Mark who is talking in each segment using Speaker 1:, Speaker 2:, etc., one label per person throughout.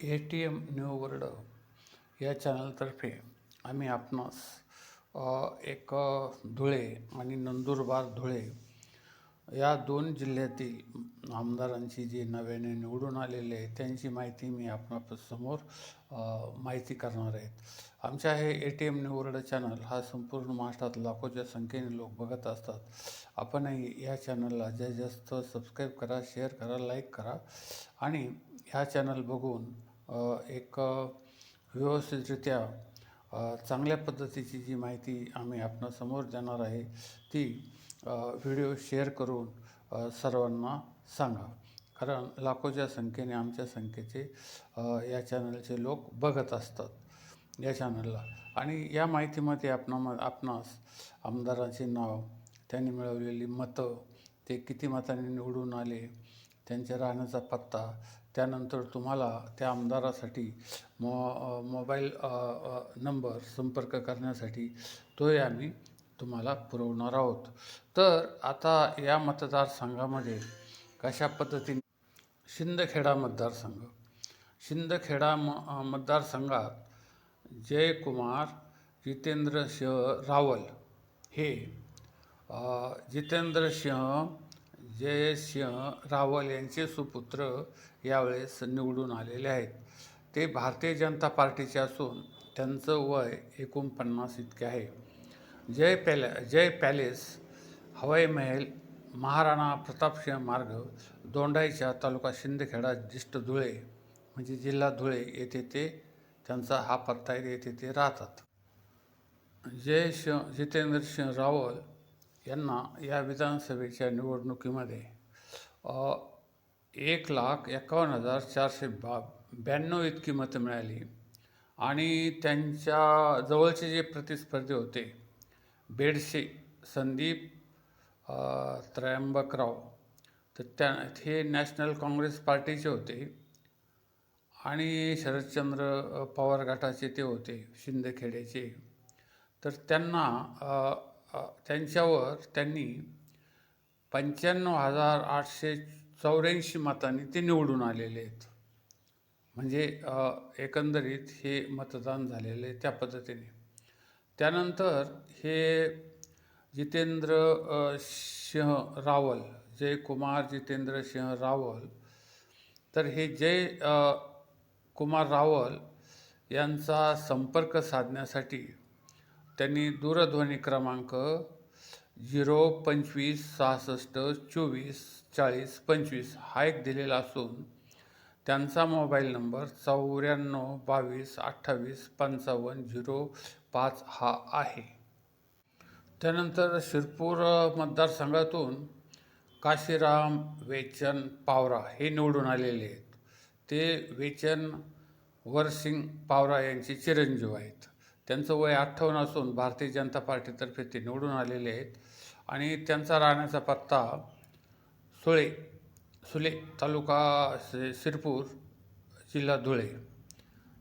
Speaker 1: A T M new world या चॅनलतर्फे आम्ही आपणास एक धुळे आणि नंदुरबार धुळे या दोन जिल्ह्यातील आमदारांची जी नव्याने निवडून आलेले आहे त्यांची माहिती मी आपणासमोर माहिती करणार आहेत. आमच्या हे A T M new channel हा संपूर्ण महाराष्ट्रात लाखोच्या संख्येने लोक बघत असतात. आपणही या चॅनलला जास्तीत जास्त सबस्क्राईब करा शेअर करा लाईक करा आणि ह्या चॅनल बघून एक व्यवस्थितरित्या चांगल्या पद्धतीची जी माहिती आम्ही आपणासमोर देणार आहे ती व्हिडिओ शेअर करून सर्वांना सांगा. कारण लाखोच्या संख्येने आमच्या संख्येचे या चॅनलचे लोक बघत असतात या चॅनलला. आणि या माहितीमध्ये आपणा आपणास आमदाराचे नाव त्यांनी मिळवलेली मतं ते किती मतांनी निवडून आले त्यांच्या राहण्याचा पत्ता त्यानंतर तुम्हाला त्या आमदारासाठी मो मोबाईल नंबर संपर्क करण्यासाठी तोही आम्ही तुम्हाला पुरवणार आहोत. तर आता या मतदारसंघामध्ये कशा पद्धतीने शिंदखेडा मतदारसंघ शिंदखेडा म मतदारसंघात जयकुमार जितेंद्र सिंह रावल हे जितेंद्र सिंह जयसिंह रावल यांचे सुपुत्र यावेळेस निवडून आलेले आहेत. ते भारतीय जनता पार्टीचे असून त्यांचं वय एकोणपन्नास इतके आहे. जय पॅले जय पॅलेस हवाई महल महाराणा प्रतापसिंह मार्ग दोंडाईच्या तालुका शिंदखेडा डिस्ट धुळे म्हणजे जिल्हा धुळे येथे ते त्यांचा हा पत्ता येथे ते राहतात. जय सिंह जितेंद्र सिंह रावल यांना या विधानसभेच्या निवडणुकीमध्ये एक लाख एकावन्न हजार चारशे बा ब्याण्णव इतकी मतं मिळाली. आणि त्यांच्या जवळचे जे प्रतिस्पर्धी होते बेडसे संदीप त्र्यंबकराव तर त्या हे नॅशनल काँग्रेस पार्टीचे होते आणि शरदचंद्र पवार गटाचे ते होते शिंदखेड्याचे तर त्यांना त्यांच्यावर त्यांनी पंच्याण्णव हजार आठशे चौऱ्याऐंशी मतांनी ते निवडून आलेले आहेत. म्हणजे एकंदरीत हे मतदान झालेलं आहे त्या पद्धतीने. त्यानंतर हे जितेंद्र सिंह रावल जयकुमार जितेंद्र सिंह रावल तर हे जय कुमार रावल यांचा संपर्क साधण्यासाठी त्यांनी दूरध्वनी क्रमांक झिरो पंचवीस सहासष्ट चोवीस चाळीस पंचवीस हा एक दिलेला असून त्यांचा मोबाईल नंबर चौऱ्याण्णव बावीस अठ्ठावीस पंचावन्न झिरो पाच हा आहे. त्यानंतर शिरपूर मतदारसंघातून काशीराम वेचन पावरा हे निवडून आलेले आहेत. ते वेचन वरसिंग पावरा यांचे चिरंजीव आहेत. त्यांचं वय अठ्ठावन्न असून भारतीय जनता पार्टीतर्फे ते निवडून आलेले आहेत. आणि त्यांचा राहण्याचा पत्ता सुळे सुले तालुका शि- शिरपूर जिल्हा धुळे.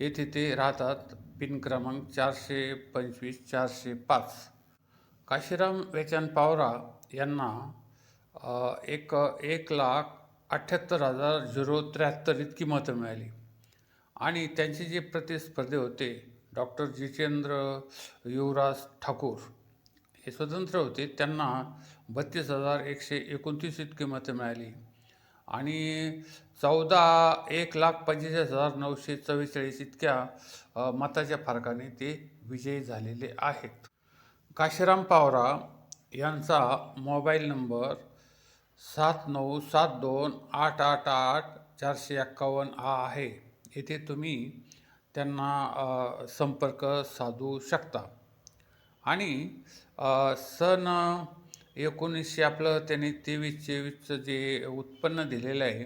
Speaker 1: येथे ते राहतात पिन क्रमांक चारशे पंचवीस चारशे पाच. काशीराम वेचन पावरा यांना एक एक लाख अठ्ठ्याहत्तर हजार झिरो त्र्याहत्तर इतकी मतं मिळाली. आणि त्यांचे जे प्रतिस्पर्धी होते डॉक्टर जितेंद्र युवराज ठाकूर हे स्वतंत्र होते. त्यांना बत्तीस हजार एकशे एकोणतीस इतकी मतं मिळाली. आणि चौदा एक लाख पंचेचाळीस हजार नऊशे चव्वेचाळीस इतक्या मताच्या फरकाने ते विजयी झालेले आहेत. काशीराम पावरा यांचा मोबाईल नंबर सात नऊ सात दोन आठ आठ आठ चारशे एक्कावन्न हा आहे. येथे तुम्ही त्यांना संपर्क साधू शकता. आणि सन एकोणीसशे आपलं त्यांनी तेवीस चोवीसचं जे उत्पन्न दिलेलं आहे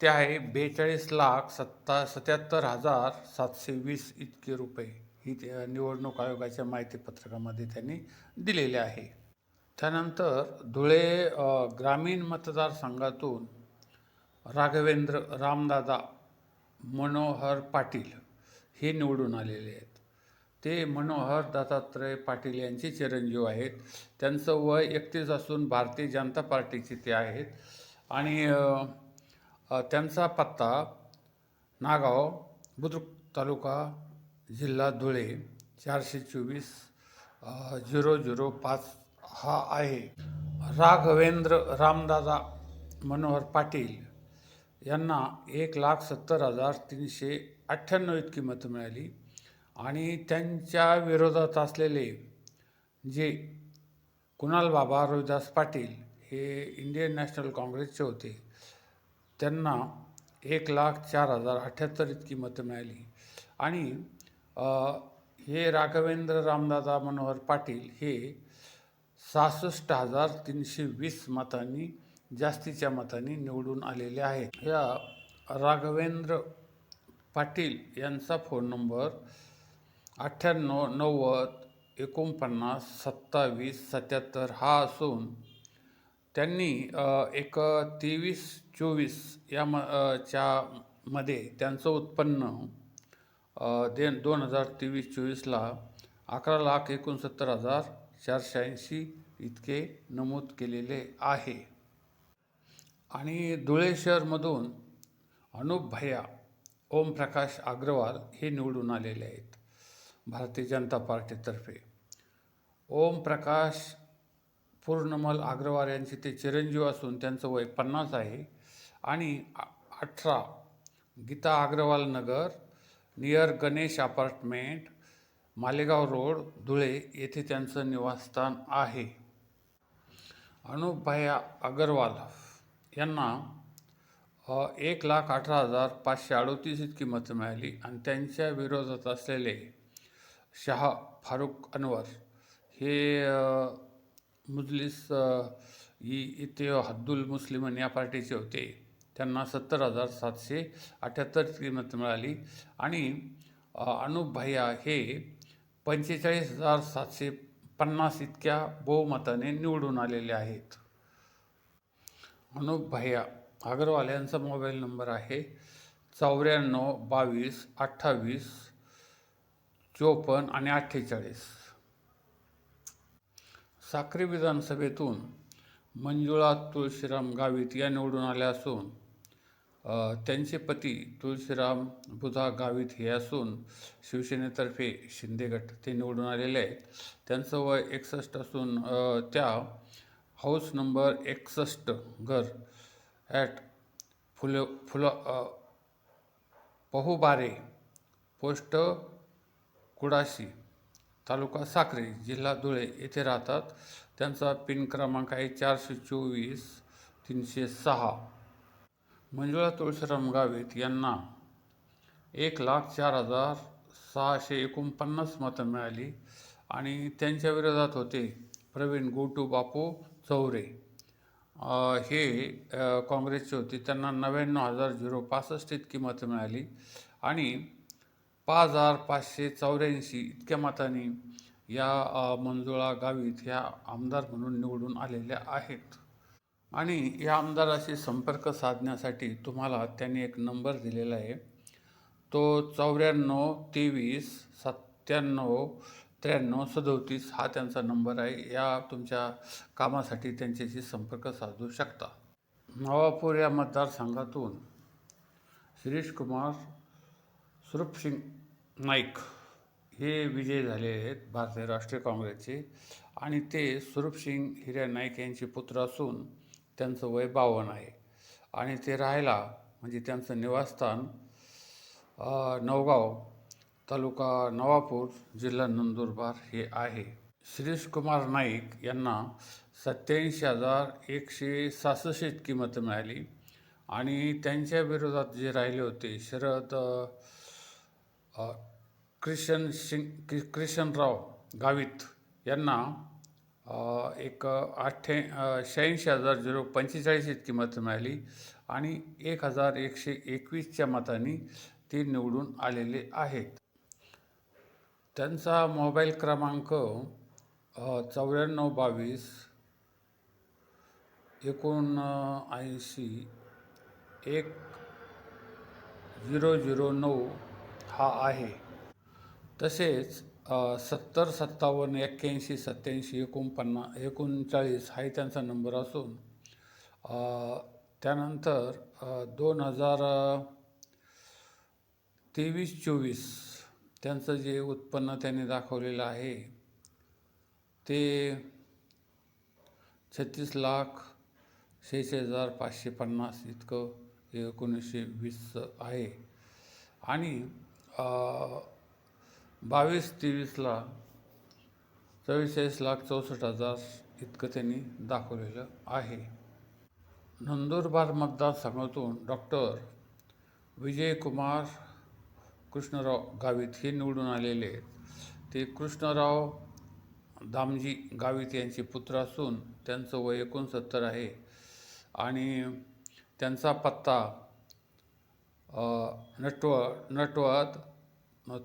Speaker 1: ते आहे बेचाळीस लाख सत्ता सत्याहत्तर हजार सातशे वीस इतके रुपये ही त्या निवडणूक आयोगाच्या माहितीपत्रकामध्ये त्यांनी दिलेले आहे. त्यानंतर धुळे ग्रामीण मतदारसंघातून राघवेंद्र रामदादा मनोहर पाटील हे निवडून आलेले आहेत. ते मनोहर दत्तात्रय पाटील यांचे चिरंजीव आहेत. त्यांचं वय एकतीस असून भारतीय जनता पार्टीचे ते आहेत. आणि त्यांचा पत्ता नागाव बुद्रुक तालुका जिल्हा धुळे चारशे चोवीस झिरो झिरो पाच हा आहे. राघवेंद्र रामदादा मनोहर पाटील यांना एक लाख सत्तर हजार तीनशे अठ्ठ्याण्णव इतकी मतं मिळाली. आणि त्यांच्या विरोधात असलेले जे कुणाल बाबा रोहिदास पाटील हे इंडियन नॅशनल काँग्रेसचे होते त्यांना एक लाख चार हजार अठ्ठ्याहत्तर इतकी मतं मिळाली. आणि हे राघवेंद्र रामदादा मनोहर पाटील हे सहासष्ट हजार तीनशे वीस मतांनी जास्तीच्या मतांनी निवडून आलेले आहेत. या राघवेंद्र पाटील यांचा फोन नंबर अठ्ठ्याण्णव नव्वद एकोणपन्नास सत्तावीस सत्याहत्तर हा असून त्यांनी एक तेवीस चोवीस या म च्या मध्ये त्यांचं उत्पन्न दे दोन हजार तेवीस चोवीसला अकरा लाख एकोणसत्तर हजार चारशे ऐंशी इतके नमूद केलेले आहे. आणि धुळे शहरमधून अनुप भैया ओमप्रकाश अग्रवाल हे निवडून आलेले आहेत भारतीय जनता पार्टीतर्फे. ओमप्रकाश पूर्णमल अग्रवाल यांचे ते चिरंजीव असून त्यांचं वय पन्नास आहे. आणि अठरा Geeta Agarwal Nagar near Ganesh apartment Malegaon road Dhule येथे त्यांचं निवासस्थान आहे. अनुपभाया अगरवाल यांना एक लाख अठरा हजार पाचशे अडोतीस इतकी मतं मिळाली आणि त्यांच्या विरोधात असलेले शाह फारुख अनवर हे मुजलिस इ इथे हद्दुल मुस्लिमन या पार्टीचे होते. त्यांना सत्तर हजार सातशे अठ्ठ्याहत्तर इतकी मतं मिळाली आणि अनुप भैया हे पंचेचाळीस हजार सातशे पन्नास इतक्या बहुमताने निवडून आलेले आहेत. अनुप भैया अग्रवाल यांचा मोबाईल नंबर आहे चौऱ्याण्णव बावीस अठ्ठावीस चोपन्न आणि अठ्ठेचाळीस. साक्री विधानसभेतून मंजुळा तुळशीराम गावित या निवडून आल्या असून त्यांचे पती तुळशीराम बुधा गावित हे असून शिवसेनेतर्फे शिंदे गट ते निवडून आलेले आहेत. त्यांचं वय एकसष्ट असून त्या हाऊस नंबर एकसष्ट घर ॲट फुलं फुलं पहुबारे पोस्ट कुडाशी तालुका साक्री जिल्हा धुळे येथे राहतात. त्यांचा पिन क्रमांक आहे चारशे चोवीस तीनशे सहा. मंजुळा तुळशीराम गावित यांना एक लाख चार हजार सहाशे एकोणपन्नास मतं मिळाली आणि त्यांच्या विरोधात होते प्रवीण गोटू बापू चौरे. हे काँग्रेसचे होते. त्यांना नव्याण्णव हजार झिरो पासष्ट इतकी मतं मिळाली. आणि पाच हजार पाचशे चौऱ्याऐंशी इतक्या मतांनी या मंजुळा गावित ह्या आमदार म्हणून निवडून आलेल्या आहेत. आणि या आमदाराशी संपर्क साधण्यासाठी तुम्हाला त्यांनी एक नंबर दिलेला आहे. तो चौऱ्याण्णव तेवीस सत्त्याण्णव त्र्याण्णव सदोतीस हा त्यांचा नंबर आहे. या तुमच्या कामासाठी त्यांच्याशी संपर्क साधू शकता. नवापूर या मतदारसंघातून शिरीष कुमार सुरूपसिंग नाईक हे विजय झाले आहेत भारतीय राष्ट्रीय काँग्रेसचे आणि ते सुरूपसिंग हिऱ्या नाईक यांचे पुत्र असून त्यांचं वय बावन्न आहे. आणि ते राहायला म्हणजे त्यांचं निवासस्थान नवगाव तालुका नवापूर जिल्हा नंदुरबार हे आहे. श्रीशकुमार नाईक यांना सत्याऐंशी हजार एकशे सहासष्ट इतकी मतं मिळाली आणि त्यांच्या विरोधात जे राहिले होते शरद क्रिशन सिंग क्रिशनराव गावित यांना एक अठ्ठे शहाऐंशी हजार झिरो पंचेचाळीस इतकी मतं मिळाली आणि एक हजार एकशे एकवीसच्या मतांनी ते निवडून आलेले आहेत. त्यांचा मोबाईल क्रमांक चौऱ्याण्णव बावीस एकोणऐंशी एक झिरो झिरो नऊ हा आहे. तसेच सत्तर सत्तावन्न एक्क्याऐंशी सत्त्याऐंशी एकोणपन्ना एकोणचाळीस हा त्यांचा नंबर असून त्यानंतर दोन हजार तेवीस चोवीस त्यांचं जे उत्पन्न त्यांनी दाखवलेलं आहे ते छत्तीस लाख शेहेचाळीस हजार पाचशे पन्नास इतकं एकोणीसशे वीसचं आहे. आणि बावीस तेवीसला चव्वेचाळीस लाख चौसष्ट हजार इतकं त्यांनी दाखवलेलं आहे. नंदुरबार मतदारसंघातून डॉक्टर विजयकुमार कृष्णराव गावित हे निवडून आलेले आहेत. ते कृष्णराव दामजी गावित यांचे पुत्र असून त्यांचं वय एकोणसत्तर आहे. आणि त्यांचा पत्ता नटव नटवत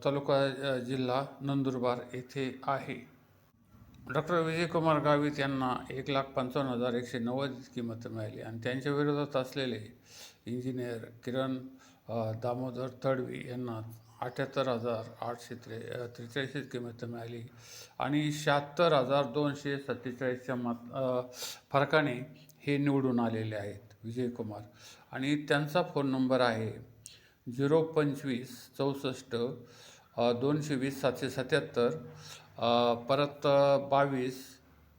Speaker 1: तालुका जिल्हा नंदुरबार येथे आहे. डॉक्टर विजयकुमार गावित यांना एक लाख पंचावन्न हजार एकशे नव्वद इतकी मतं मिळाली आणि त्यांच्या विरोधात असलेले इंजिनियर किरण दामोदर तडवी यांना अठ्याहत्तर हजार आठशे त्रे त्रेचाळीस इतकी मतं मिळाली. आणि शहात्तर हजार दोनशे सत्तेचाळीसच्या मत फरकाने हे निवडून आलेले आहेत विजयकुमार. आणि त्यांचा फोन नंबर आहे झिरो पंचवीस चौसष्ट दोनशे वीस सातशे सत्याहत्तर परत बावीस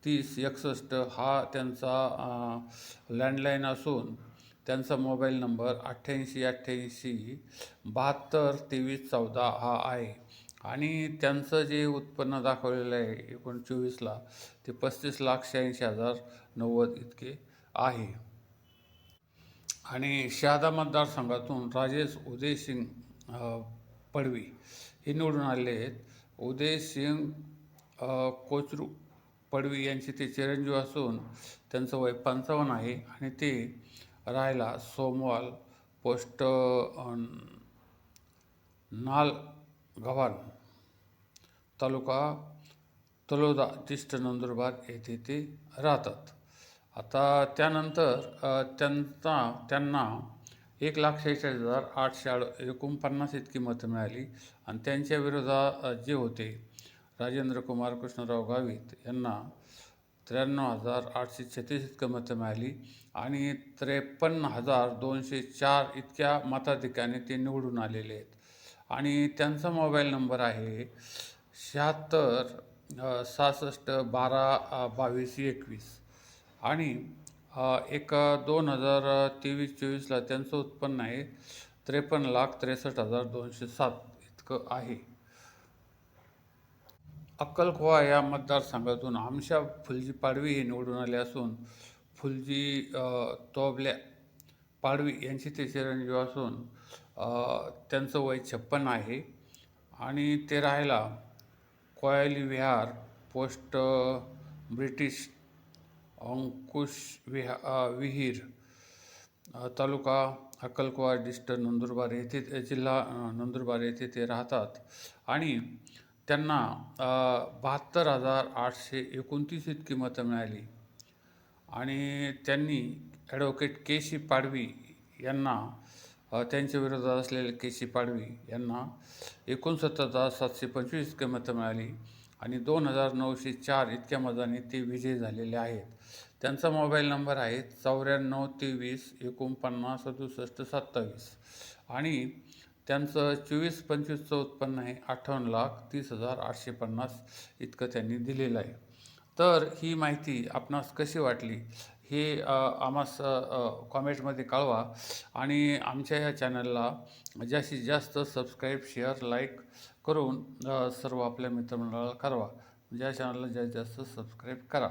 Speaker 1: तीस एकसष्ट हा त्यांचा लँडलाईन असून त्यांचा मोबाईल नंबर अठ्ठ्याऐंशी अठ्ठ्याऐंशी बहात्तर तेवीस चौदा हा आहे. आणि त्यांचं जे उत्पन्न दाखवलेलं आहे एकोण चोवीसला ते पस्तीस लाख शहाऐंशी हजार नव्वद इतके आहे. आणि शहादा मतदारसंघातून राजेश उदयसिंग पडवी हे निवडून आले आहेत. उदयसिंग सिंग कोचरू पडवी यांचे ते चिरंजीव असून त्यांचं वय पंचावन्न आहे आणि ते राहिला. सोमवाल पोस्ट नाल गव्हाण तालुका तलोदा तिष्ट नंदुरबार येथे ते राहतात. आता त्यानंतर त्यांचा त्यांना एक लाख शेहेचाळीस हजार आठशे आड एकोणपन्नास इतकी मतं मिळाली आणि त्यांच्या विरोधात जे होते राजेंद्र कुमार कृष्णराव गावित यांना त्र्याण्णव हजार आठशे छत्तीस इतकं मतं मिळाली आणि त्रेपन्न हजार दोनशे चार इतक्या मताधिकाने ते निवडून आलेले आहेत. आणि त्यांचा मोबाईल नंबर आहे शहात्तर सहासष्ट बारा बावीस एकवीस. आणि एक दोन हजार तेवीस चोवीसला त्यांचं उत्पन्न आहे त्रेपन्न लाख त्रेसष्ट हजार दोनशे सात इतकं आहे. अक्कलकोवा या मतदारसंघातून आमशा फुलजी पाडवी हे निवडून आले असून फुलजी तोबल्या पाडवी यांची ते चिरंजीव असून त्यांचं वय छप्पन आहे. आणि ते राहायला कोयाली विहार पोस्ट ब्रिटिश अंकुश विहा विहीर तालुका अक्कलकोवा डिस्ट्रिक्ट नंदुरबार येथे जिल्हा नंदुरबार येथे ते राहतात. आणि त्यांना बहात्तर हजार आठशे एकोणतीस इतकी मतं मिळाली. आणि त्यांनी ॲडव्होकेट के सी पाडवी यांना त्यांच्या विरोधात असलेले के सी पाडवी यांना एकोणसत्तर हजार सातशे पंचवीस इतके मतं मिळाली. आणि दोन हजार नऊशे चार इतक्या मतांनी ते विजयी झालेले आहेत. त्यांचा मोबाईल नंबर आहे चौऱ्याण्णव तेवीस एकोणपन्नास सदुसष्ट सत्तावीस. आणि त्यांचं चोवीस पंचवीसचं उत्पन्न आहे अठ्ठावन्न लाख तीस हजार आठशे पन्नास इतकं त्यांनी दिलेलं आहे. तर ही माहिती आपणास कशी वाटली हे आम्हास कॉमेंटमध्ये कळवा आणि आमच्या या चॅनलला जास्तीत जास्त सबस्क्राईब शेअर लाईक करून सर्व आपल्या मित्रमंडळाला करवा या चॅनलला जास्तीत जास्त सबस्क्राईब करा.